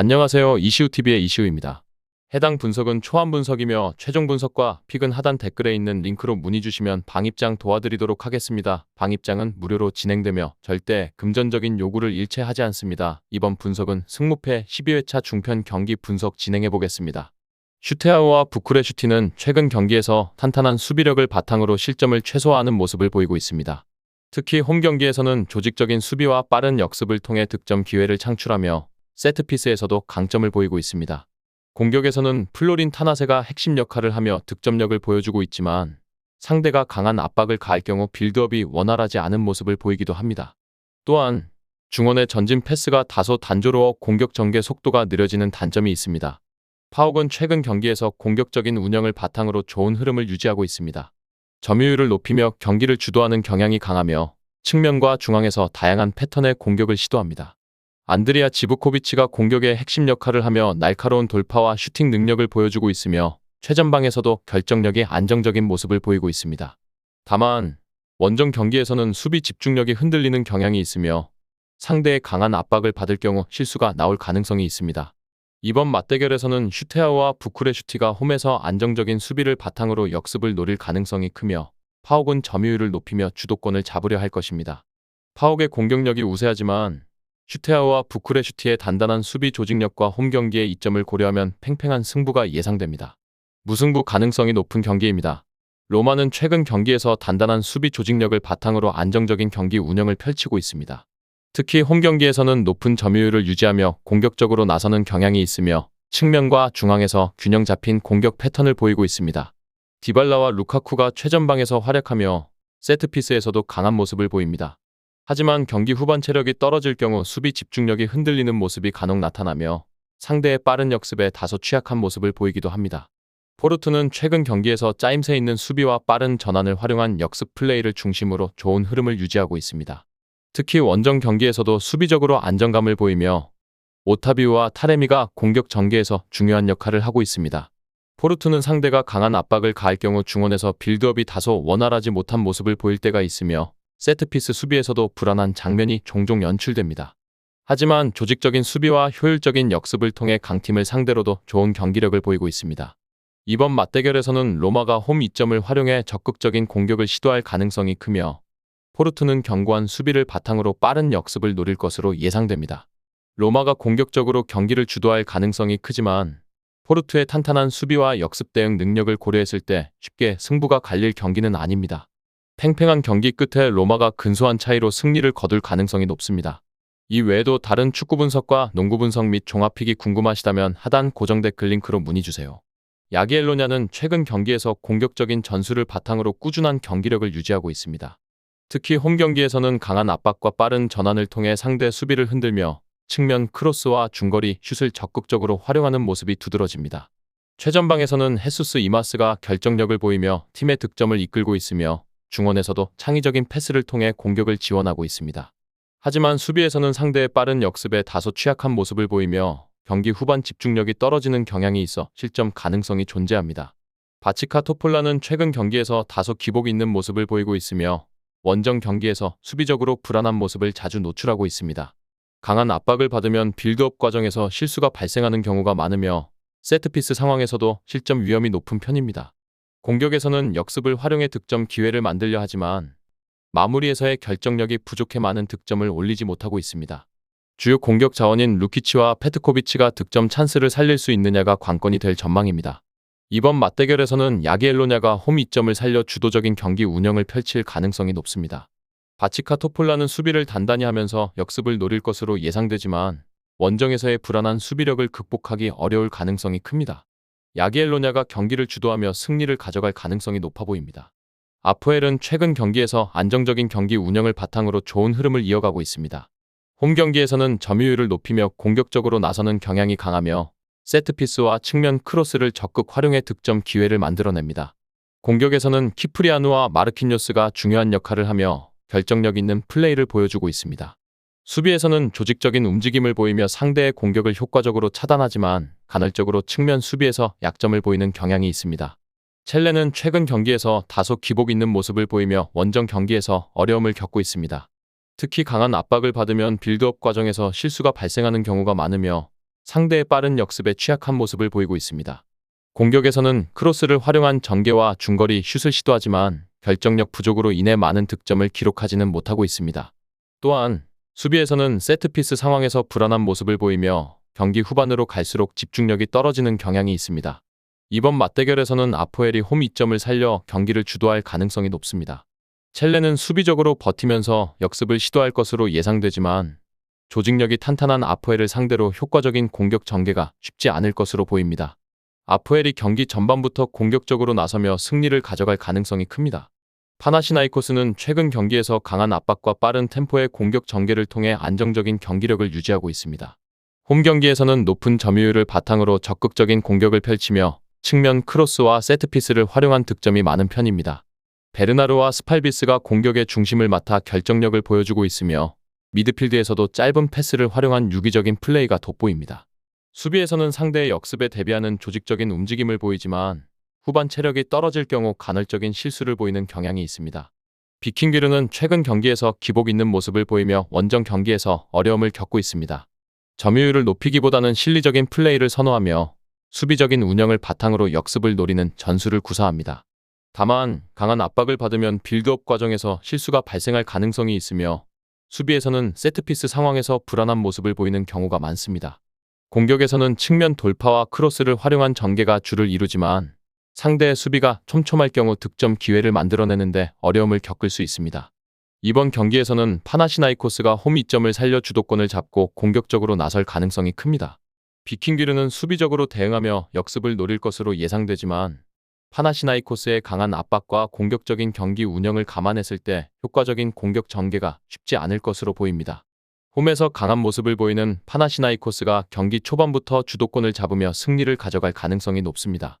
안녕하세요. 이시우TV의 이시우입니다. 해당 분석은 초안 분석이며 최종 분석과 픽은 하단 댓글에 있는 링크로 문의 주시면 방입장 도와드리도록 하겠습니다. 방입장은 무료로 진행되며 절대 금전적인 요구를 일체하지 않습니다. 이번 분석은 승무패 12회차 중편 경기 분석 진행해 보겠습니다. 슈테아우와 부쿠레슈티는 최근 경기에서 탄탄한 수비력을 바탕으로 실점을 최소화하는 모습을 보이고 있습니다. 특히 홈 경기에서는 조직적인 수비와 빠른 역습을 통해 득점 기회를 창출하며 세트피스에서도 강점을 보이고 있습니다. 공격에서는 플로린 타나세가 핵심 역할을 하며 득점력을 보여주고 있지만 상대가 강한 압박을 가할 경우 빌드업이 원활하지 않은 모습을 보이기도 합니다. 또한 중원의 전진 패스가 다소 단조로워 공격 전개 속도가 느려지는 단점이 있습니다. 파옥은 최근 경기에서 공격적인 운영을 바탕으로 좋은 흐름을 유지하고 있습니다. 점유율을 높이며 경기를 주도하는 경향이 강하며 측면과 중앙에서 다양한 패턴의 공격을 시도합니다. 안드리아 지부코비치가 공격의 핵심 역할을 하며 날카로운 돌파와 슈팅 능력을 보여주고 있으며 최전방에서도 결정력이 안정적인 모습을 보이고 있습니다. 다만 원정 경기에서는 수비 집중력이 흔들리는 경향이 있으며 상대의 강한 압박을 받을 경우 실수가 나올 가능성이 있습니다. 이번 맞대결에서는 슈테아와 부쿠레슈티가 홈에서 안정적인 수비를 바탕으로 역습을 노릴 가능성이 크며 파옥은 점유율을 높이며 주도권을 잡으려 할 것입니다. 파옥의 공격력이 우세하지만 슈테아와 부쿠레슈티의 단단한 수비 조직력과 홈 경기의 이점을 고려하면 팽팽한 승부가 예상됩니다. 무승부 가능성이 높은 경기입니다. 로마는 최근 경기에서 단단한 수비 조직력을 바탕으로 안정적인 경기 운영을 펼치고 있습니다. 특히 홈 경기에서는 높은 점유율을 유지하며 공격적으로 나서는 경향이 있으며 측면과 중앙에서 균형 잡힌 공격 패턴을 보이고 있습니다. 디발라와 루카쿠가 최전방에서 활약하며 세트피스에서도 강한 모습을 보입니다. 하지만 경기 후반 체력이 떨어질 경우 수비 집중력이 흔들리는 모습이 간혹 나타나며 상대의 빠른 역습에 다소 취약한 모습을 보이기도 합니다. 포르투는 최근 경기에서 짜임새 있는 수비와 빠른 전환을 활용한 역습 플레이를 중심으로 좋은 흐름을 유지하고 있습니다. 특히 원정 경기에서도 수비적으로 안정감을 보이며 오타비우와 타레미가 공격 전개에서 중요한 역할을 하고 있습니다. 포르투는 상대가 강한 압박을 가할 경우 중원에서 빌드업이 다소 원활하지 못한 모습을 보일 때가 있으며 세트피스 수비에서도 불안한 장면이 종종 연출됩니다. 하지만 조직적인 수비와 효율적인 역습을 통해 강팀을 상대로도 좋은 경기력을 보이고 있습니다. 이번 맞대결에서는 로마가 홈 이점을 활용해 적극적인 공격을 시도할 가능성이 크며 포르투는 견고한 수비를 바탕으로 빠른 역습을 노릴 것으로 예상됩니다. 로마가 공격적으로 경기를 주도할 가능성이 크지만 포르투의 탄탄한 수비와 역습 대응 능력을 고려했을 때 쉽게 승부가 갈릴 경기는 아닙니다. 팽팽한 경기 끝에 로마가 근소한 차이로 승리를 거둘 가능성이 높습니다. 이 외에도 다른 축구 분석과 농구 분석 및 종합픽이 궁금하시다면 하단 고정 댓글 링크로 문의 주세요. 야기엘로냐는 최근 경기에서 공격적인 전술을 바탕으로 꾸준한 경기력을 유지하고 있습니다. 특히 홈 경기에서는 강한 압박과 빠른 전환을 통해 상대 수비를 흔들며 측면 크로스와 중거리 슛을 적극적으로 활용하는 모습이 두드러집니다. 최전방에서는 헤수스 이마스가 결정력을 보이며 팀의 득점을 이끌고 있으며 중원에서도 창의적인 패스를 통해 공격을 지원하고 있습니다. 하지만 수비에서는 상대의 빠른 역습에 다소 취약한 모습을 보이며 경기 후반 집중력이 떨어지는 경향이 있어 실점 가능성이 존재합니다. 바치카 토폴라는 최근 경기에서 다소 기복 있는 모습을 보이고 있으며 원정 경기에서 수비적으로 불안한 모습을 자주 노출하고 있습니다. 강한 압박을 받으면 빌드업 과정에서 실수가 발생하는 경우가 많으며 세트피스 상황에서도 실점 위험이 높은 편입니다. 공격에서는 역습을 활용해 득점 기회를 만들려 하지만 마무리에서의 결정력이 부족해 많은 득점을 올리지 못하고 있습니다. 주요 공격 자원인 루키치와 페트코비치가 득점 찬스를 살릴 수 있느냐가 관건이 될 전망입니다. 이번 맞대결에서는 야기엘로냐가 홈 이점을 살려 주도적인 경기 운영을 펼칠 가능성이 높습니다. 바치카 토폴라는 수비를 단단히 하면서 역습을 노릴 것으로 예상되지만 원정에서의 불안한 수비력을 극복하기 어려울 가능성이 큽니다. 야기엘로냐가 경기를 주도하며 승리를 가져갈 가능성이 높아 보입니다. 아포엘은 최근 경기에서 안정적인 경기 운영을 바탕으로 좋은 흐름을 이어가고 있습니다. 홈 경기에서는 점유율을 높이며 공격적으로 나서는 경향이 강하며 세트피스와 측면 크로스를 적극 활용해 득점 기회를 만들어냅니다. 공격에서는 키프리아누와 마르키뇨스가 중요한 역할을 하며 결정력 있는 플레이를 보여주고 있습니다. 수비에서는 조직적인 움직임을 보이며 상대의 공격을 효과적으로 차단하지만 간헐적으로 측면 수비에서 약점을 보이는 경향이 있습니다. 첼레는 최근 경기에서 다소 기복 있는 모습을 보이며 원정 경기에서 어려움을 겪고 있습니다. 특히 강한 압박을 받으면 빌드업 과정에서 실수가 발생하는 경우가 많으며 상대의 빠른 역습에 취약한 모습을 보이고 있습니다. 공격에서는 크로스를 활용한 전개와 중거리 슛을 시도하지만 결정력 부족으로 인해 많은 득점을 기록하지는 못하고 있습니다. 또한 수비에서는 세트피스 상황에서 불안한 모습을 보이며 경기 후반으로 갈수록 집중력이 떨어지는 경향이 있습니다. 이번 맞대결에서는 아포엘이 홈 이점을 살려 경기를 주도할 가능성이 높습니다. 첼레는 수비적으로 버티면서 역습을 시도할 것으로 예상되지만 조직력이 탄탄한 아포엘을 상대로 효과적인 공격 전개가 쉽지 않을 것으로 보입니다. 아포엘이 경기 전반부터 공격적으로 나서며 승리를 가져갈 가능성이 큽니다. 파나시나이코스는 최근 경기에서 강한 압박과 빠른 템포의 공격 전개를 통해 안정적인 경기력을 유지하고 있습니다. 홈 경기에서는 높은 점유율을 바탕으로 적극적인 공격을 펼치며 측면 크로스와 세트피스를 활용한 득점이 많은 편입니다. 베르나르와 스팔비스가 공격의 중심을 맡아 결정력을 보여주고 있으며 미드필드에서도 짧은 패스를 활용한 유기적인 플레이가 돋보입니다. 수비에서는 상대의 역습에 대비하는 조직적인 움직임을 보이지만 후반 체력이 떨어질 경우 간헐적인 실수를 보이는 경향이 있습니다. 비킹비르는 최근 경기에서 기복 있는 모습을 보이며 원정 경기에서 어려움을 겪고 있습니다. 점유율을 높이기보다는 실리적인 플레이를 선호하며 수비적인 운영을 바탕으로 역습을 노리는 전술을 구사합니다. 다만 강한 압박을 받으면 빌드업 과정에서 실수가 발생할 가능성이 있으며 수비에서는 세트피스 상황에서 불안한 모습을 보이는 경우가 많습니다. 공격에서는 측면 돌파와 크로스를 활용한 전개가 주를 이루지만 상대의 수비가 촘촘할 경우 득점 기회를 만들어내는데 어려움을 겪을 수 있습니다. 이번 경기에서는 파나시나이코스가 홈 이점을 살려 주도권을 잡고 공격적으로 나설 가능성이 큽니다. 비킹기르는 수비적으로 대응하며 역습을 노릴 것으로 예상되지만 파나시나이코스의 강한 압박과 공격적인 경기 운영을 감안했을 때 효과적인 공격 전개가 쉽지 않을 것으로 보입니다. 홈에서 강한 모습을 보이는 파나시나이코스가 경기 초반부터 주도권을 잡으며 승리를 가져갈 가능성이 높습니다.